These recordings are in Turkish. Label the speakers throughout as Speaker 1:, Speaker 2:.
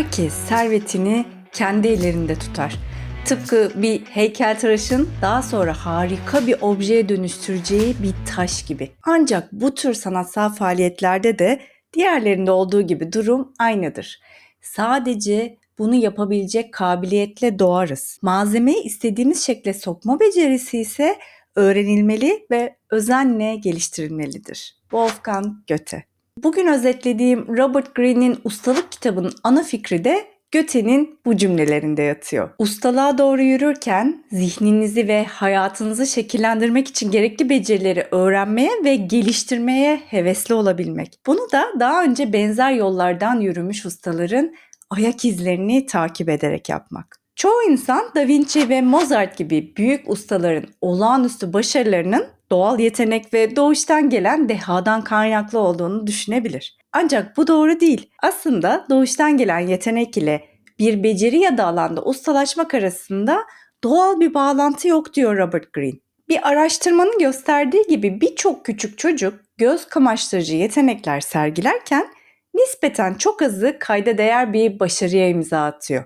Speaker 1: herkes servetini kendi ellerinde tutar. Tıpkı bir heykeltıraşın daha sonra harika bir objeye dönüştüreceği bir taş gibi. Ancak bu tür sanatsal faaliyetlerde de diğerlerinde olduğu gibi durum aynıdır. Sadece bunu yapabilecek kabiliyetle doğarız. Malzemeyi istediğimiz şekle sokma becerisi ise öğrenilmeli ve özenle geliştirilmelidir. Wolfgang Goethe Bugün özetlediğim Robert Greene'in ustalık kitabının ana fikri de Goethe'nin bu cümlelerinde yatıyor. Ustalığa doğru yürürken zihninizi ve hayatınızı şekillendirmek için gerekli becerileri öğrenmeye ve geliştirmeye hevesli olabilmek. Bunu da daha önce benzer yollardan yürümüş ustaların ayak izlerini takip ederek yapmak. Çoğu insan Da Vinci ve Mozart gibi büyük ustaların olağanüstü başarılarının doğal yetenek ve doğuştan gelen dehadan kaynaklı olduğunu düşünebilir. Ancak bu doğru değil. Aslında doğuştan gelen yetenek ile bir beceri ya da alanda ustalaşmak arasında doğal bir bağlantı yok diyor Robert Greene. Bir araştırmanın gösterdiği gibi birçok küçük çocuk göz kamaştırıcı yetenekler sergilerken nispeten çok azı kayda değer bir başarıya imza atıyor.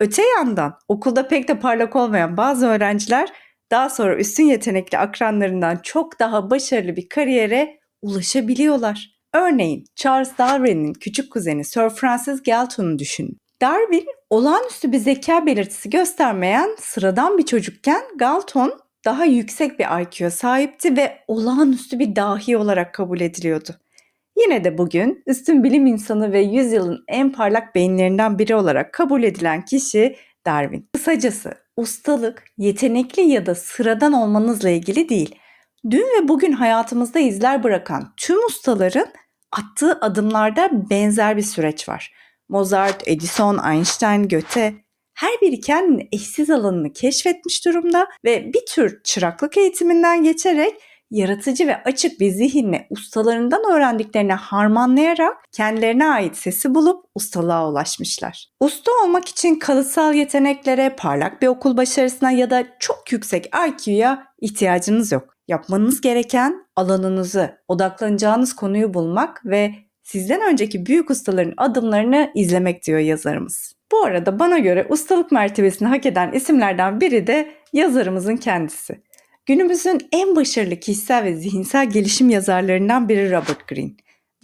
Speaker 1: Öte yandan okulda pek de parlak olmayan bazı öğrenciler daha sonra üstün yetenekli akranlarından çok daha başarılı bir kariyere ulaşabiliyorlar. Örneğin Charles Darwin'in küçük kuzeni Sir Francis Galton'u düşünün. Darwin olağanüstü bir zeka belirtisi göstermeyen sıradan bir çocukken Galton daha yüksek bir IQ'ya sahipti ve olağanüstü bir dahi olarak kabul ediliyordu. Yine de bugün üstün bilim insanı ve yüzyılın en parlak beyinlerinden biri olarak kabul edilen kişi Darwin. Kısacası ustalık yetenekli ya da sıradan olmanızla ilgili değil. Dün ve bugün hayatımızda izler bırakan tüm ustaların attığı adımlarda benzer bir süreç var. Mozart, Edison, Einstein, Goethe her biri kendini eşsiz alanını keşfetmiş durumda ve bir tür çıraklık eğitiminden geçerek yaratıcı ve açık bir zihinle ustalarından öğrendiklerini harmanlayarak kendilerine ait sesi bulup ustalığa ulaşmışlar. Usta olmak için kalıtsal yeteneklere, parlak bir okul başarısına ya da çok yüksek IQ'ya ihtiyacınız yok. Yapmanız gereken alanınızı, odaklanacağınız konuyu bulmak ve sizden önceki büyük ustaların adımlarını izlemek diyor yazarımız. Bu arada bana göre ustalık mertebesini hak eden isimlerden biri de yazarımızın kendisi. Günümüzün en başarılı kişisel ve zihinsel gelişim yazarlarından biri Robert Greene.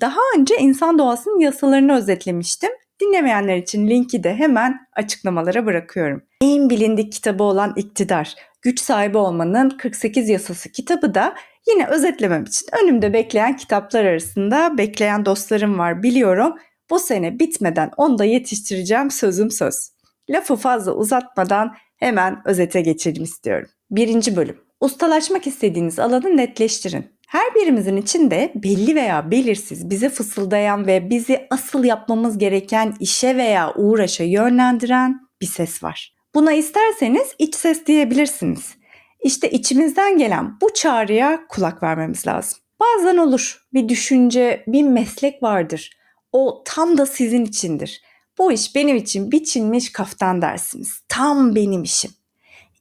Speaker 1: Daha önce insan doğasının yasalarını özetlemiştim. Dinlemeyenler için linki de hemen açıklamalara bırakıyorum. En bilindik kitabı olan İktidar, Güç Sahibi Olmanın 48 Yasası kitabı da yine özetlemem için önümde bekleyen kitaplar arasında bekleyen dostlarım var biliyorum. Bu sene bitmeden onu da yetiştireceğim sözüm söz. Lafı fazla uzatmadan hemen özete geçelim istiyorum. Birinci bölüm. Ustalaşmak istediğiniz alanı netleştirin. Her birimizin içinde belli veya belirsiz bize fısıldayan ve bizi asıl yapmamız gereken işe veya uğraşa yönlendiren bir ses var. Buna isterseniz iç ses diyebilirsiniz. İşte içimizden gelen bu çağrıya kulak vermemiz lazım. Bazen olur bir düşünce, bir meslek vardır. O tam da sizin içindir. Bu iş benim için biçilmiş kaftan dersiniz. Tam benim işim.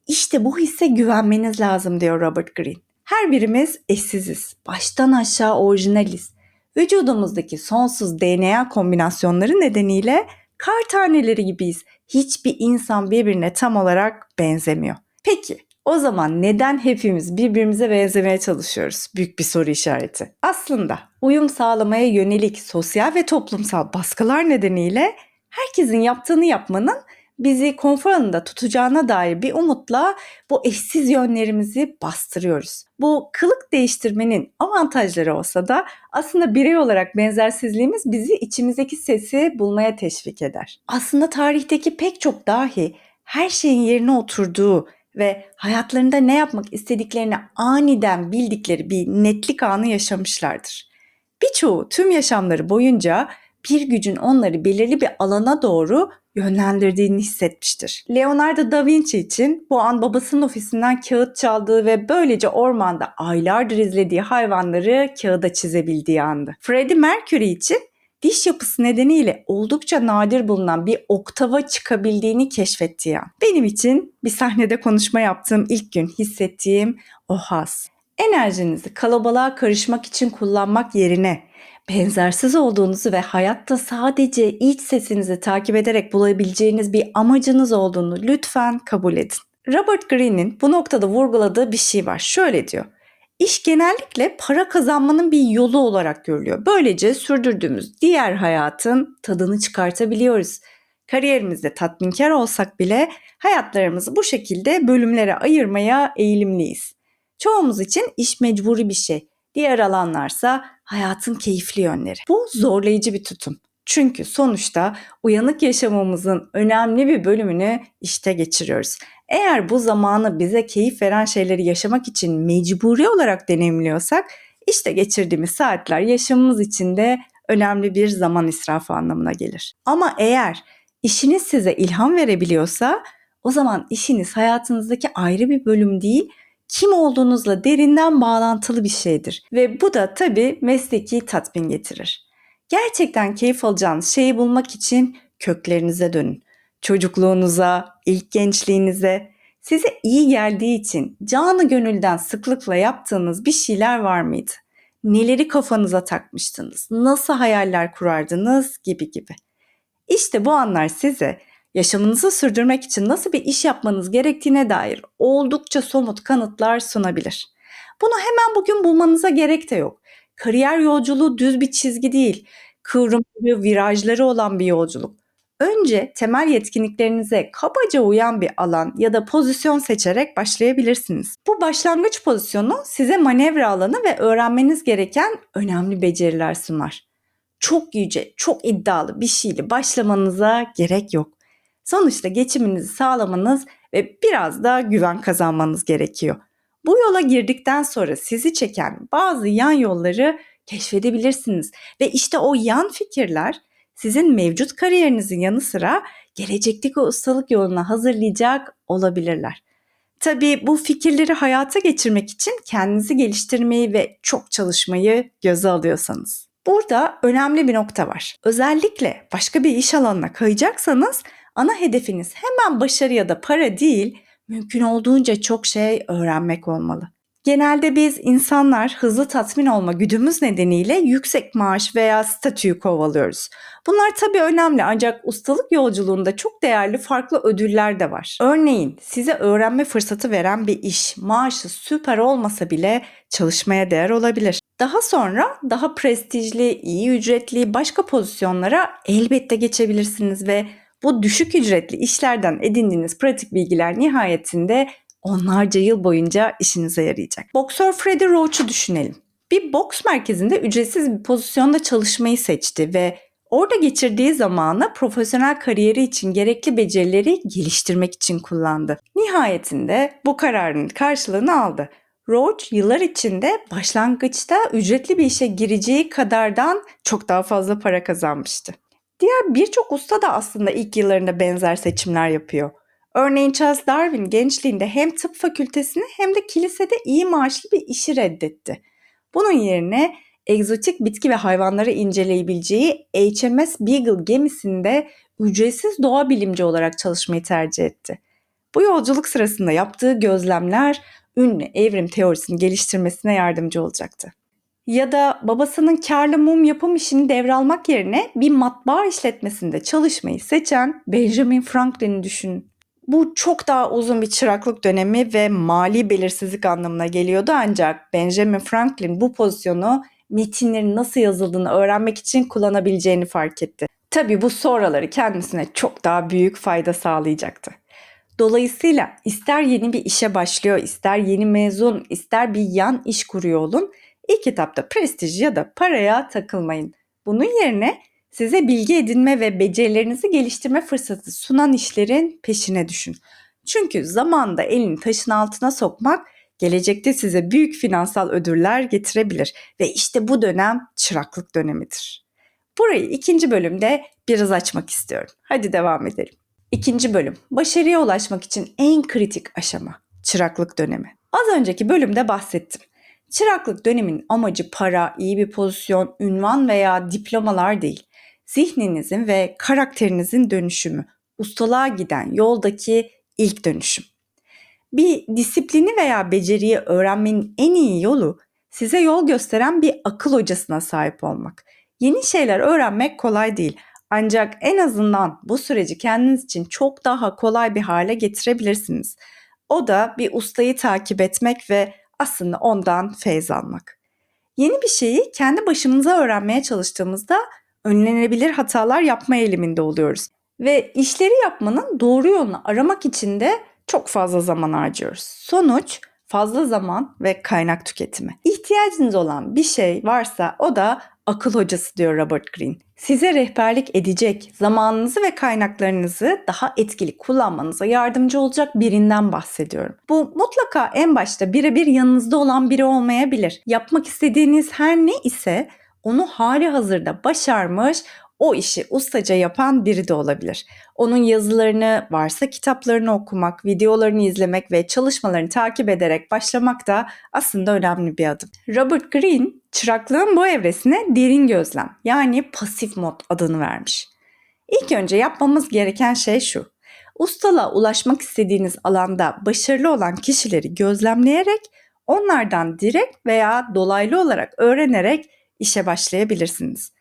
Speaker 1: İşte bu hisse güvenmeniz lazım diyor Robert Greene. Her birimiz eşsiziz. Baştan aşağı orijinaliz. Vücudumuzdaki sonsuz DNA kombinasyonları nedeniyle kar taneleri gibiyiz. Hiçbir insan birbirine tam olarak benzemiyor. Peki o zaman neden hepimiz birbirimize benzemeye çalışıyoruz? Büyük bir soru işareti. Aslında uyum sağlamaya yönelik sosyal ve toplumsal baskılar nedeniyle herkesin yaptığını yapmanın bizi konfor alanında tutacağına dair bir umutla bu eşsiz yönlerimizi bastırıyoruz. Bu kılık değiştirmenin avantajları olsa da aslında birey olarak benzersizliğimiz bizi içimizdeki sesi bulmaya teşvik eder. Aslında tarihteki pek çok dahi her şeyin yerine oturduğu ve hayatlarında ne yapmak istediklerini aniden bildikleri bir netlik anı yaşamışlardır. Birçoğu tüm yaşamları boyunca bir gücün onları belirli bir alana doğru yönlendirdiğini hissetmiştir. Leonardo da Vinci için bu an babasının ofisinden kağıt çaldığı ve böylece ormanda aylardır izlediği hayvanları kağıda çizebildiği andı. Freddie Mercury için diş yapısı nedeniyle oldukça nadir bulunan bir oktava çıkabildiğini keşfettiği an. Benim için bir sahnede konuşma yaptığım ilk gün hissettiğim o has. Enerjinizi kalabalığa karışmak için kullanmak yerine benzersiz olduğunuzu ve hayatta sadece iç sesinizi takip ederek bulabileceğiniz bir amacınız olduğunu lütfen kabul edin. Robert Greene'in bu noktada vurguladığı bir şey var. Şöyle diyor. İş genellikle para kazanmanın bir yolu olarak görülüyor. Böylece sürdürdüğümüz diğer hayatın tadını çıkartabiliyoruz. Kariyerimizde tatminkar olsak bile hayatlarımızı bu şekilde bölümlere ayırmaya eğilimliyiz. Çoğumuz için iş mecburi bir şey. Diğer alanlarsa hayatın keyifli yönleri. Bu zorlayıcı bir tutum. Çünkü sonuçta uyanık yaşamımızın önemli bir bölümünü işte geçiriyoruz. Eğer bu zamanı bize keyif veren şeyleri yaşamak için mecburi olarak deneyimliyorsak, işte geçirdiğimiz saatler yaşamımız için de önemli bir zaman israfı anlamına gelir. Ama eğer işiniz size ilham verebiliyorsa, o zaman işiniz hayatınızdaki ayrı bir bölüm değil, kim olduğunuzla derinden bağlantılı bir şeydir. Ve bu da tabii mesleki tatmin getirir. Gerçekten keyif alacağınız şeyi bulmak için köklerinize dönün. Çocukluğunuza, ilk gençliğinize, size iyi geldiği için canı gönülden sıklıkla yaptığınız bir şeyler var mıydı? Neleri kafanıza takmıştınız? Nasıl hayaller kurardınız gibi gibi. İşte bu anlar size yaşamınızı sürdürmek için nasıl bir iş yapmanız gerektiğine dair oldukça somut kanıtlar sunabilir. Bunu hemen bugün bulmanıza gerek de yok. Kariyer yolculuğu düz bir çizgi değil, kıvrımları, virajları olan bir yolculuk. Önce temel yetkinliklerinize kabaca uyan bir alan ya da pozisyon seçerek başlayabilirsiniz. Bu başlangıç pozisyonu size manevra alanı ve öğrenmeniz gereken önemli beceriler sunar. Çok yüce, çok iddialı bir şeyle başlamanıza gerek yok. Sonuçta geçiminizi sağlamanız ve biraz da güven kazanmanız gerekiyor. Bu yola girdikten sonra sizi çeken bazı yan yolları keşfedebilirsiniz ve işte o yan fikirler sizin mevcut kariyerinizin yanı sıra gelecekteki ustalık yoluna hazırlayacak olabilirler. Tabii bu fikirleri hayata geçirmek için kendinizi geliştirmeyi ve çok çalışmayı göze alıyorsanız. Burada önemli bir nokta var. Özellikle başka bir iş alanına kayacaksanız ana hedefiniz hemen başarı ya da para değil, mümkün olduğunca çok şey öğrenmek olmalı. Genelde biz insanlar hızlı tatmin olma güdümüz nedeniyle yüksek maaş veya statüyü kovalıyoruz. Bunlar tabii önemli ancak ustalık yolculuğunda çok değerli farklı ödüller de var. Örneğin size öğrenme fırsatı veren bir iş, maaşı süper olmasa bile çalışmaya değer olabilir. Daha sonra daha prestijli, iyi ücretli başka pozisyonlara elbette geçebilirsiniz ve bu düşük ücretli işlerden edindiğiniz pratik bilgiler nihayetinde onlarca yıl boyunca işinize yarayacak. Boksör Freddie Roach'u düşünelim. Bir boks merkezinde ücretsiz bir pozisyonda çalışmayı seçti ve orada geçirdiği zamanı profesyonel kariyeri için gerekli becerileri geliştirmek için kullandı. Nihayetinde bu kararın karşılığını aldı. Roach yıllar içinde başlangıçta ücretli bir işe gireceği kadardan çok daha fazla para kazanmıştı. Diğer birçok usta da aslında ilk yıllarında benzer seçimler yapıyor. Örneğin Charles Darwin gençliğinde hem tıp fakültesini hem de kilisede iyi maaşlı bir işi reddetti. Bunun yerine egzotik bitki ve hayvanları inceleyebileceği HMS Beagle gemisinde ücretsiz doğa bilimci olarak çalışmayı tercih etti. Bu yolculuk sırasında yaptığı gözlemler ünlü evrim teorisini geliştirmesine yardımcı olacaktı. Ya da babasının karlı mum yapım işini devralmak yerine bir matbaa işletmesinde çalışmayı seçen Benjamin Franklin'i düşünün. Bu çok daha uzun bir çıraklık dönemi ve mali belirsizlik anlamına geliyordu ancak Benjamin Franklin bu pozisyonu metinlerin nasıl yazıldığını öğrenmek için kullanabileceğini fark etti. Tabii bu sonraları kendisine çok daha büyük fayda sağlayacaktı. Dolayısıyla ister yeni bir işe başlıyor, ister yeni mezun, ister bir yan iş kuruyor olun, ilk etapta prestij ya da paraya takılmayın. Bunun yerine size bilgi edinme ve becerilerinizi geliştirme fırsatı sunan işlerin peşine düşün. Çünkü zamanda elini taşın altına sokmak gelecekte size büyük finansal ödüller getirebilir ve işte bu dönem çıraklık dönemidir. Burayı ikinci bölümde biraz açmak istiyorum. Hadi devam edelim. İkinci bölüm. Başarıya ulaşmak için en kritik aşama. Çıraklık dönemi. Az önceki bölümde bahsettim. Çıraklık dönemin amacı para, iyi bir pozisyon, ünvan veya diplomalar değil. Zihninizin ve karakterinizin dönüşümü. Ustalığa giden yoldaki ilk dönüşüm. Bir disiplini veya beceriyi öğrenmenin en iyi yolu size yol gösteren bir akıl hocasına sahip olmak. Yeni şeyler öğrenmek kolay değil. Ancak en azından bu süreci kendiniz için çok daha kolay bir hale getirebilirsiniz. O da bir ustayı takip etmek ve aslında ondan feyz almak. Yeni bir şeyi kendi başımıza öğrenmeye çalıştığımızda önlenebilir hatalar yapma eğiliminde oluyoruz. Ve işleri yapmanın doğru yolunu aramak için de çok fazla zaman harcıyoruz. Sonuç fazla zaman ve kaynak tüketimi. İhtiyacınız olan bir şey varsa o da akıl hocası diyor Robert Greene. Size rehberlik edecek, zamanınızı ve kaynaklarınızı daha etkili kullanmanıza yardımcı olacak birinden bahsediyorum. Bu mutlaka en başta birebir yanınızda olan biri olmayabilir. Yapmak istediğiniz her ne ise onu hali hazırda başarmış, o işi ustaca yapan biri de olabilir. Onun yazılarını, varsa kitaplarını okumak, videolarını izlemek ve çalışmalarını takip ederek başlamak da aslında önemli bir adım. Robert Greene, çıraklığın bu evresine derin gözlem yani pasif mod adını vermiş. İlk önce yapmamız gereken şey şu. Ustala ulaşmak istediğiniz alanda başarılı olan kişileri gözlemleyerek onlardan direkt veya dolaylı olarak öğrenerek işe başlayabilirsiniz.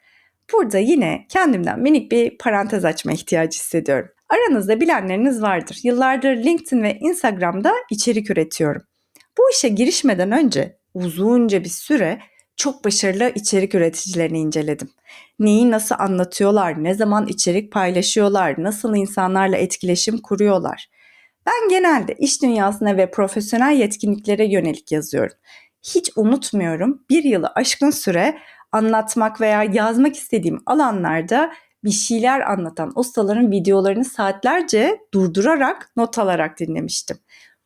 Speaker 1: Burada yine kendimden minik bir parantez açma ihtiyacı hissediyorum. Aranızda bilenleriniz vardır. Yıllardır LinkedIn ve Instagram'da içerik üretiyorum. Bu işe girişmeden önce uzunca bir süre çok başarılı içerik üreticilerini inceledim. Neyi nasıl anlatıyorlar, ne zaman içerik paylaşıyorlar, nasıl insanlarla etkileşim kuruyorlar. Ben genelde iş dünyasına ve profesyonel yetkinliklere yönelik yazıyorum. Hiç unutmuyorum bir yılı aşkın süre anlatmak veya yazmak istediğim alanlarda bir şeyler anlatan ustaların videolarını saatlerce durdurarak not alarak dinlemiştim.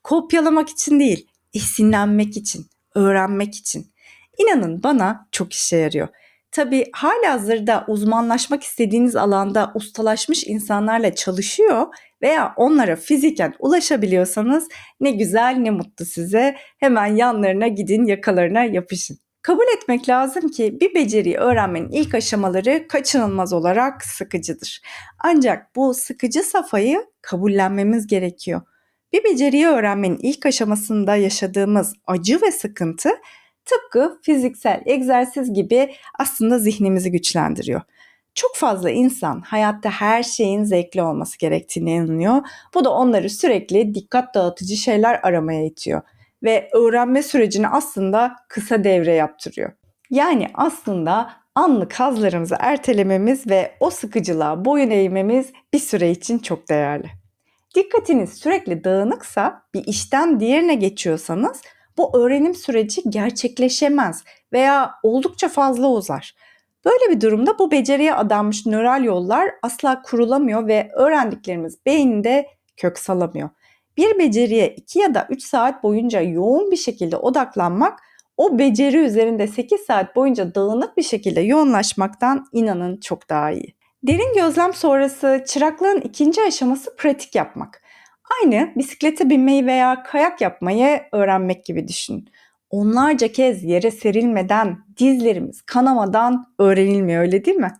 Speaker 1: Kopyalamak için değil, esinlenmek için, öğrenmek için. İnanın bana çok işe yarıyor. Tabii hazırda uzmanlaşmak istediğiniz alanda ustalaşmış insanlarla çalışıyor veya onlara fiziken ulaşabiliyorsanız ne güzel ne mutlu size. Hemen yanlarına gidin yakalarına yapışın. Kabul etmek lazım ki bir beceriyi öğrenmenin ilk aşamaları kaçınılmaz olarak sıkıcıdır. Ancak bu sıkıcı safhayı kabullenmemiz gerekiyor. Bir beceriyi öğrenmenin ilk aşamasında yaşadığımız acı ve sıkıntı tıpkı fiziksel egzersiz gibi aslında zihnimizi güçlendiriyor. Çok fazla insan hayatta her şeyin zevkli olması gerektiğine inanıyor. Bu da onları sürekli dikkat dağıtıcı şeyler aramaya itiyor ve öğrenme sürecini aslında kısa devre yaptırıyor. Yani aslında anlık hazlarımızı ertelememiz ve o sıkıcılığa boyun eğmemiz bir süre için çok değerli. Dikkatiniz sürekli dağınıksa bir işten diğerine geçiyorsanız bu öğrenim süreci gerçekleşemez veya oldukça fazla uzar. Böyle bir durumda bu beceriye adanmış nöral yollar asla kurulamıyor ve öğrendiklerimiz beyinde kök salamıyor bir beceriye 2 ya da 3 saat boyunca yoğun bir şekilde odaklanmak o beceri üzerinde 8 saat boyunca dağınık bir şekilde yoğunlaşmaktan inanın çok daha iyi. Derin gözlem sonrası çıraklığın ikinci aşaması pratik yapmak. Aynı bisiklete binmeyi veya kayak yapmayı öğrenmek gibi düşünün. Onlarca kez yere serilmeden, dizlerimiz kanamadan öğrenilmiyor öyle değil mi?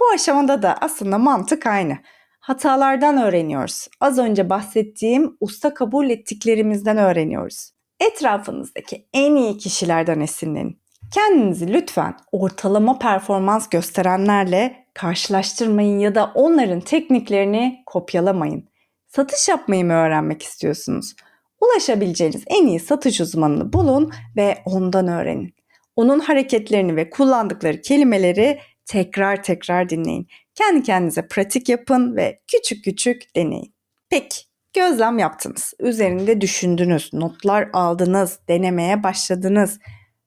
Speaker 1: Bu aşamada da aslında mantık aynı. Hatalardan öğreniyoruz. Az önce bahsettiğim usta kabul ettiklerimizden öğreniyoruz. Etrafınızdaki en iyi kişilerden esinlenin. Kendinizi lütfen ortalama performans gösterenlerle karşılaştırmayın ya da onların tekniklerini kopyalamayın. Satış yapmayı mı öğrenmek istiyorsunuz? Ulaşabileceğiniz en iyi satış uzmanını bulun ve ondan öğrenin. Onun hareketlerini ve kullandıkları kelimeleri tekrar tekrar dinleyin. Kendi kendinize pratik yapın ve küçük küçük deneyin. Peki, gözlem yaptınız. Üzerinde düşündünüz, notlar aldınız, denemeye başladınız.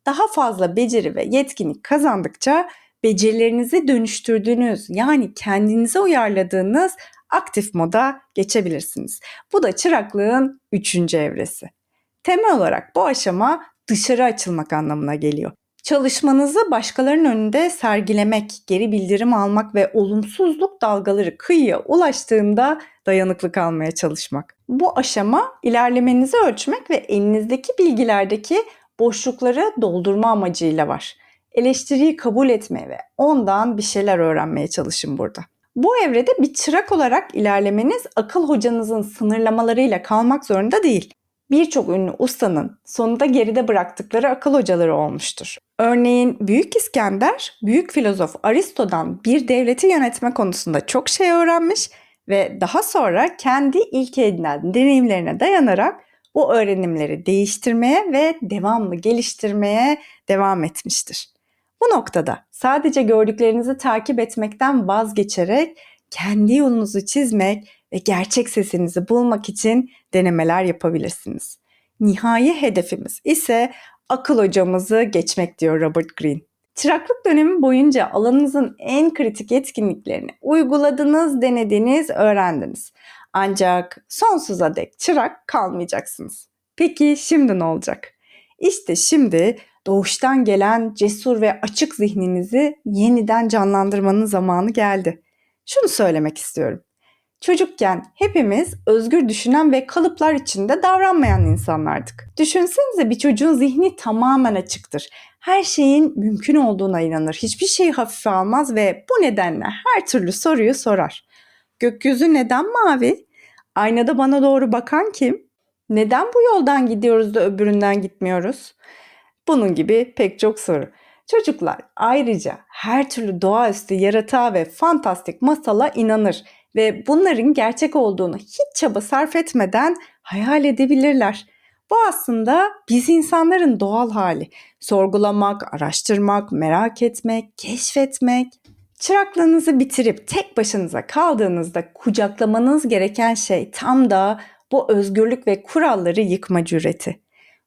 Speaker 1: Daha fazla beceri ve yetkinlik kazandıkça becerilerinizi dönüştürdüğünüz yani kendinize uyarladığınız aktif moda geçebilirsiniz. Bu da çıraklığın üçüncü evresi. Temel olarak bu aşama dışarı açılmak anlamına geliyor. Çalışmanızı başkalarının önünde sergilemek, geri bildirim almak ve olumsuzluk dalgaları kıyıya ulaştığında dayanıklı kalmaya çalışmak. Bu aşama ilerlemenizi ölçmek ve elinizdeki bilgilerdeki boşlukları doldurma amacıyla var. Eleştiriyi kabul etmeye ve ondan bir şeyler öğrenmeye çalışın burada. Bu evrede bir çırak olarak ilerlemeniz akıl hocanızın sınırlamalarıyla kalmak zorunda değil birçok ünlü ustanın sonunda geride bıraktıkları akıl hocaları olmuştur. Örneğin Büyük İskender, büyük filozof Aristo'dan bir devleti yönetme konusunda çok şey öğrenmiş ve daha sonra kendi ilk edinen deneyimlerine dayanarak bu öğrenimleri değiştirmeye ve devamlı geliştirmeye devam etmiştir. Bu noktada sadece gördüklerinizi takip etmekten vazgeçerek kendi yolunuzu çizmek ve gerçek sesinizi bulmak için denemeler yapabilirsiniz. Nihai hedefimiz ise akıl hocamızı geçmek diyor Robert Greene. Çıraklık dönemi boyunca alanınızın en kritik etkinliklerini uyguladınız, denediniz, öğrendiniz. Ancak sonsuza dek çırak kalmayacaksınız. Peki şimdi ne olacak? İşte şimdi doğuştan gelen cesur ve açık zihninizi yeniden canlandırmanın zamanı geldi. Şunu söylemek istiyorum. Çocukken hepimiz özgür düşünen ve kalıplar içinde davranmayan insanlardık. Düşünsenize bir çocuğun zihni tamamen açıktır. Her şeyin mümkün olduğuna inanır. Hiçbir şeyi hafife almaz ve bu nedenle her türlü soruyu sorar. Gökyüzü neden mavi? Aynada bana doğru bakan kim? Neden bu yoldan gidiyoruz da öbüründen gitmiyoruz? Bunun gibi pek çok soru. Çocuklar ayrıca her türlü doğaüstü yaratığa ve fantastik masala inanır ve bunların gerçek olduğunu hiç çaba sarf etmeden hayal edebilirler. Bu aslında biz insanların doğal hali. Sorgulamak, araştırmak, merak etmek, keşfetmek. Çıraklığınızı bitirip tek başınıza kaldığınızda kucaklamanız gereken şey tam da bu özgürlük ve kuralları yıkma cüreti.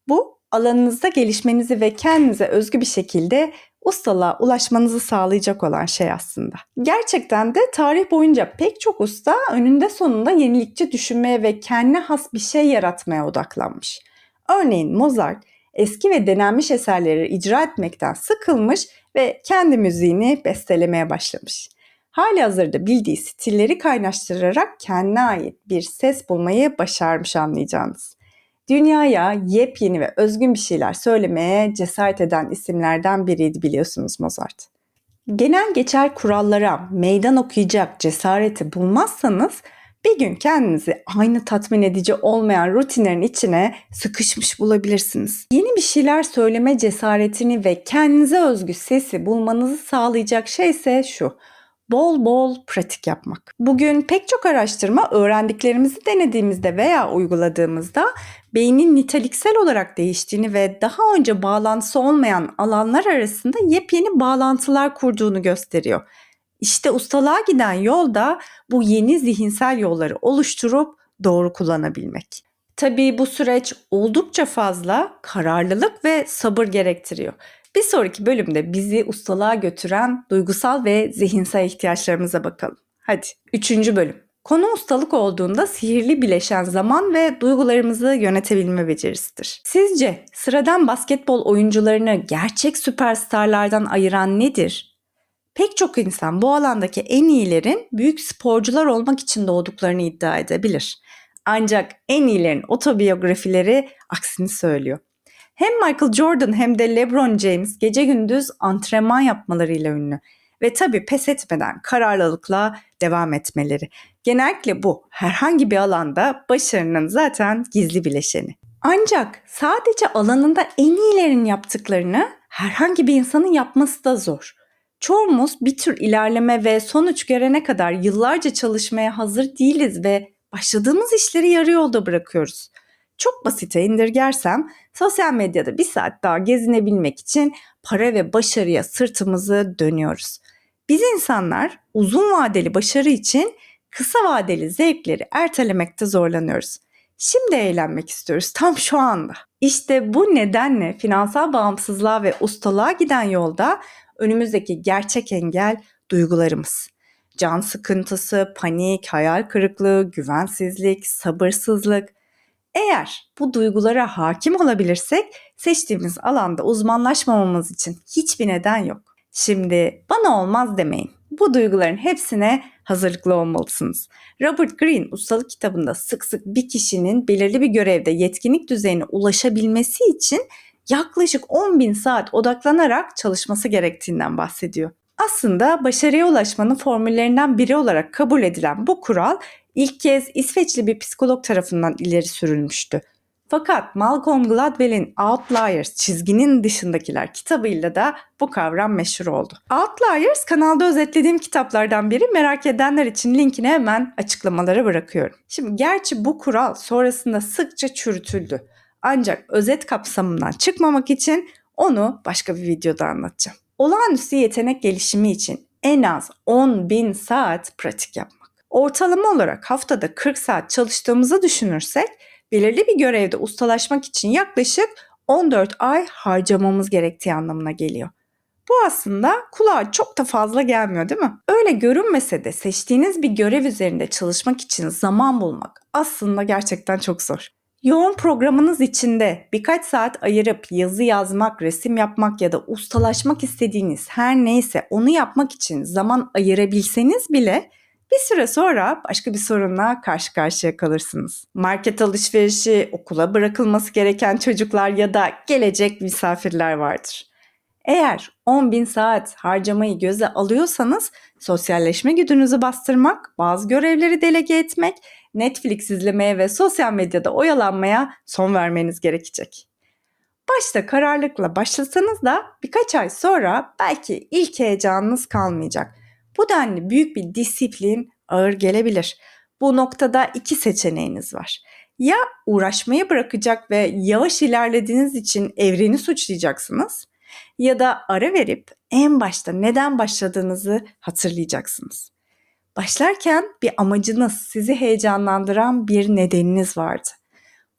Speaker 1: Bu alanınızda gelişmenizi ve kendinize özgü bir şekilde ustalığa ulaşmanızı sağlayacak olan şey aslında. Gerçekten de tarih boyunca pek çok usta önünde sonunda yenilikçi düşünmeye ve kendine has bir şey yaratmaya odaklanmış. Örneğin Mozart eski ve denenmiş eserleri icra etmekten sıkılmış ve kendi müziğini bestelemeye başlamış. Hali hazırda bildiği stilleri kaynaştırarak kendine ait bir ses bulmayı başarmış anlayacağınız. Dünyaya yepyeni ve özgün bir şeyler söylemeye cesaret eden isimlerden biriydi biliyorsunuz Mozart. Genel geçer kurallara meydan okuyacak cesareti bulmazsanız bir gün kendinizi aynı tatmin edici olmayan rutinlerin içine sıkışmış bulabilirsiniz. Yeni bir şeyler söyleme cesaretini ve kendinize özgü sesi bulmanızı sağlayacak şey ise şu bol bol pratik yapmak. Bugün pek çok araştırma öğrendiklerimizi denediğimizde veya uyguladığımızda beynin niteliksel olarak değiştiğini ve daha önce bağlantısı olmayan alanlar arasında yepyeni bağlantılar kurduğunu gösteriyor. İşte ustalığa giden yol da bu yeni zihinsel yolları oluşturup doğru kullanabilmek. Tabii bu süreç oldukça fazla kararlılık ve sabır gerektiriyor. Bir sonraki bölümde bizi ustalığa götüren duygusal ve zihinsel ihtiyaçlarımıza bakalım. Hadi, üçüncü bölüm. Konu ustalık olduğunda sihirli bileşen zaman ve duygularımızı yönetebilme becerisidir. Sizce sıradan basketbol oyuncularını gerçek süperstarlardan ayıran nedir? Pek çok insan bu alandaki en iyilerin büyük sporcular olmak için doğduklarını iddia edebilir. Ancak en iyilerin otobiyografileri aksini söylüyor. Hem Michael Jordan hem de LeBron James gece gündüz antrenman yapmalarıyla ünlü ve tabii pes etmeden kararlılıkla devam etmeleri. Genellikle bu herhangi bir alanda başarının zaten gizli bileşeni. Ancak sadece alanında en iyilerin yaptıklarını herhangi bir insanın yapması da zor. Çoğumuz bir tür ilerleme ve sonuç görene kadar yıllarca çalışmaya hazır değiliz ve başladığımız işleri yarı yolda bırakıyoruz. Çok basite indirgersem sosyal medyada bir saat daha gezinebilmek için para ve başarıya sırtımızı dönüyoruz. Biz insanlar uzun vadeli başarı için kısa vadeli zevkleri ertelemekte zorlanıyoruz. Şimdi eğlenmek istiyoruz tam şu anda. İşte bu nedenle finansal bağımsızlığa ve ustalığa giden yolda önümüzdeki gerçek engel duygularımız. Can sıkıntısı, panik, hayal kırıklığı, güvensizlik, sabırsızlık, eğer bu duygulara hakim olabilirsek seçtiğimiz alanda uzmanlaşmamamız için hiçbir neden yok. Şimdi bana olmaz demeyin. Bu duyguların hepsine hazırlıklı olmalısınız. Robert Greene ustalık kitabında sık sık bir kişinin belirli bir görevde yetkinlik düzeyine ulaşabilmesi için yaklaşık 10 bin saat odaklanarak çalışması gerektiğinden bahsediyor. Aslında başarıya ulaşmanın formüllerinden biri olarak kabul edilen bu kural ilk kez İsveçli bir psikolog tarafından ileri sürülmüştü. Fakat Malcolm Gladwell'in Outliers çizginin dışındakiler kitabıyla da bu kavram meşhur oldu. Outliers kanalda özetlediğim kitaplardan biri merak edenler için linkini hemen açıklamalara bırakıyorum. Şimdi gerçi bu kural sonrasında sıkça çürütüldü. Ancak özet kapsamından çıkmamak için onu başka bir videoda anlatacağım. Olağanüstü yetenek gelişimi için en az 10 bin saat pratik yapmak. Ortalama olarak haftada 40 saat çalıştığımızı düşünürsek belirli bir görevde ustalaşmak için yaklaşık 14 ay harcamamız gerektiği anlamına geliyor. Bu aslında kulağa çok da fazla gelmiyor değil mi? Öyle görünmese de seçtiğiniz bir görev üzerinde çalışmak için zaman bulmak aslında gerçekten çok zor. Yoğun programınız içinde birkaç saat ayırıp yazı yazmak, resim yapmak ya da ustalaşmak istediğiniz her neyse onu yapmak için zaman ayırabilseniz bile bir süre sonra başka bir sorunla karşı karşıya kalırsınız. Market alışverişi, okula bırakılması gereken çocuklar ya da gelecek misafirler vardır. Eğer 10 bin saat harcamayı göze alıyorsanız sosyalleşme güdünüzü bastırmak, bazı görevleri delege etmek, Netflix izlemeye ve sosyal medyada oyalanmaya son vermeniz gerekecek. Başta kararlılıkla başlasanız da birkaç ay sonra belki ilk heyecanınız kalmayacak. Bu denli büyük bir disiplin ağır gelebilir. Bu noktada iki seçeneğiniz var. Ya uğraşmayı bırakacak ve yavaş ilerlediğiniz için evreni suçlayacaksınız ya da ara verip en başta neden başladığınızı hatırlayacaksınız. Başlarken bir amacınız, sizi heyecanlandıran bir nedeniniz vardı.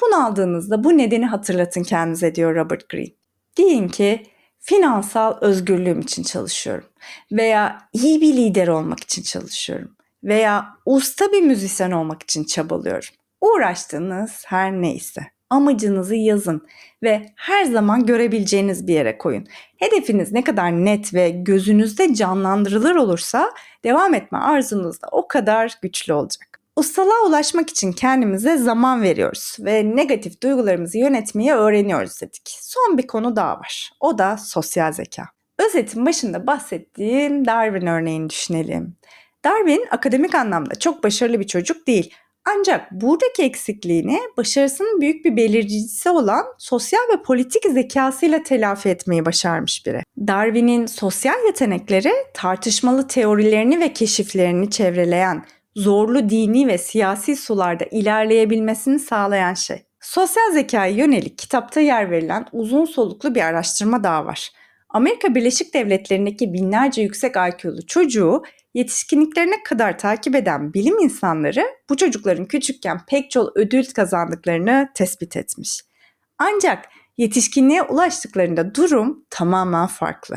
Speaker 1: Bunu aldığınızda bu nedeni hatırlatın kendinize diyor Robert Greene. Deyin ki finansal özgürlüğüm için çalışıyorum veya iyi bir lider olmak için çalışıyorum veya usta bir müzisyen olmak için çabalıyorum. Uğraştığınız her neyse amacınızı yazın ve her zaman görebileceğiniz bir yere koyun. Hedefiniz ne kadar net ve gözünüzde canlandırılır olursa devam etme arzunuz da o kadar güçlü olacak. Ustalığa ulaşmak için kendimize zaman veriyoruz ve negatif duygularımızı yönetmeyi öğreniyoruz dedik. Son bir konu daha var. O da sosyal zeka. Özetin başında bahsettiğim Darwin örneğini düşünelim. Darwin akademik anlamda çok başarılı bir çocuk değil ancak buradaki eksikliğini başarısının büyük bir belirleyicisi olan sosyal ve politik zekasıyla telafi etmeyi başarmış biri. Darwin'in sosyal yetenekleri tartışmalı teorilerini ve keşiflerini çevreleyen, zorlu dini ve siyasi sularda ilerleyebilmesini sağlayan şey. Sosyal zekaya yönelik kitapta yer verilen uzun soluklu bir araştırma daha var. Amerika Birleşik Devletleri'ndeki binlerce yüksek IQ'lu çocuğu yetişkinliklerine kadar takip eden bilim insanları bu çocukların küçükken pek çok ödül kazandıklarını tespit etmiş. Ancak yetişkinliğe ulaştıklarında durum tamamen farklı.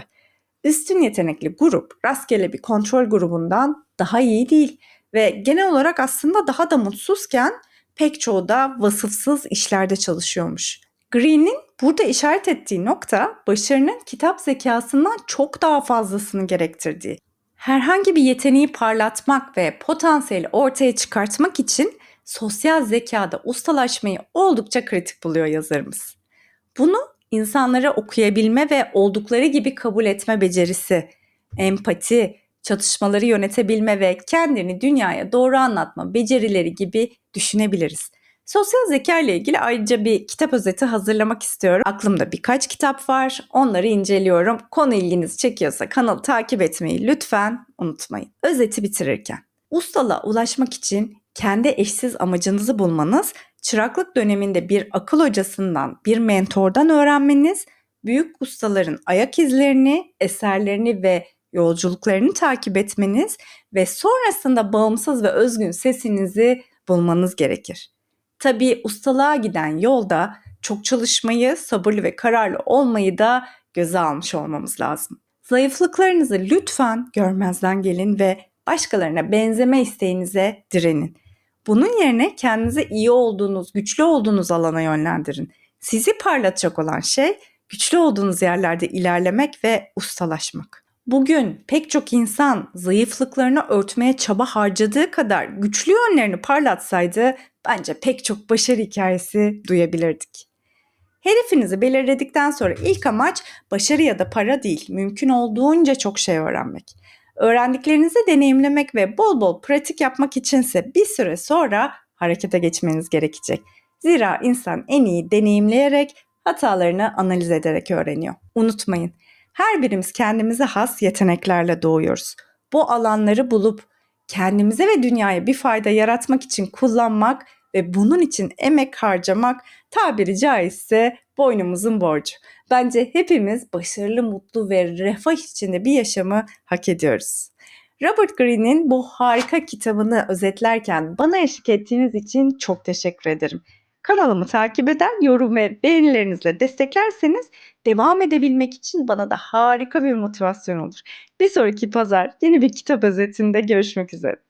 Speaker 1: Üstün yetenekli grup rastgele bir kontrol grubundan daha iyi değil ve genel olarak aslında daha da mutsuzken pek çoğu da vasıfsız işlerde çalışıyormuş. Green'in burada işaret ettiği nokta başarının kitap zekasından çok daha fazlasını gerektirdiği herhangi bir yeteneği parlatmak ve potansiyeli ortaya çıkartmak için sosyal zekada ustalaşmayı oldukça kritik buluyor yazarımız. Bunu insanları okuyabilme ve oldukları gibi kabul etme becerisi, empati, çatışmaları yönetebilme ve kendini dünyaya doğru anlatma becerileri gibi düşünebiliriz. Sosyal zeka ile ilgili ayrıca bir kitap özeti hazırlamak istiyorum. Aklımda birkaç kitap var. Onları inceliyorum. Konu ilginizi çekiyorsa kanalı takip etmeyi lütfen unutmayın. Özeti bitirirken. Ustala ulaşmak için kendi eşsiz amacınızı bulmanız, çıraklık döneminde bir akıl hocasından, bir mentordan öğrenmeniz, büyük ustaların ayak izlerini, eserlerini ve yolculuklarını takip etmeniz ve sonrasında bağımsız ve özgün sesinizi bulmanız gerekir. Tabii ustalığa giden yolda çok çalışmayı, sabırlı ve kararlı olmayı da göze almış olmamız lazım. Zayıflıklarınızı lütfen görmezden gelin ve başkalarına benzeme isteğinize direnin. Bunun yerine kendinize iyi olduğunuz, güçlü olduğunuz alana yönlendirin. Sizi parlatacak olan şey güçlü olduğunuz yerlerde ilerlemek ve ustalaşmak. Bugün pek çok insan zayıflıklarını örtmeye çaba harcadığı kadar güçlü yönlerini parlatsaydı bence pek çok başarı hikayesi duyabilirdik. Hedefinizi belirledikten sonra ilk amaç başarı ya da para değil, mümkün olduğunca çok şey öğrenmek. Öğrendiklerinizi deneyimlemek ve bol bol pratik yapmak içinse bir süre sonra harekete geçmeniz gerekecek. Zira insan en iyi deneyimleyerek, hatalarını analiz ederek öğreniyor. Unutmayın, her birimiz kendimize has yeteneklerle doğuyoruz. Bu alanları bulup kendimize ve dünyaya bir fayda yaratmak için kullanmak ve bunun için emek harcamak tabiri caizse boynumuzun borcu. Bence hepimiz başarılı, mutlu ve refah içinde bir yaşamı hak ediyoruz. Robert Greene'in bu harika kitabını özetlerken bana eşlik ettiğiniz için çok teşekkür ederim. Kanalımı takip eder, yorum ve beğenilerinizle desteklerseniz devam edebilmek için bana da harika bir motivasyon olur. Bir sonraki pazar yeni bir kitap özetinde görüşmek üzere.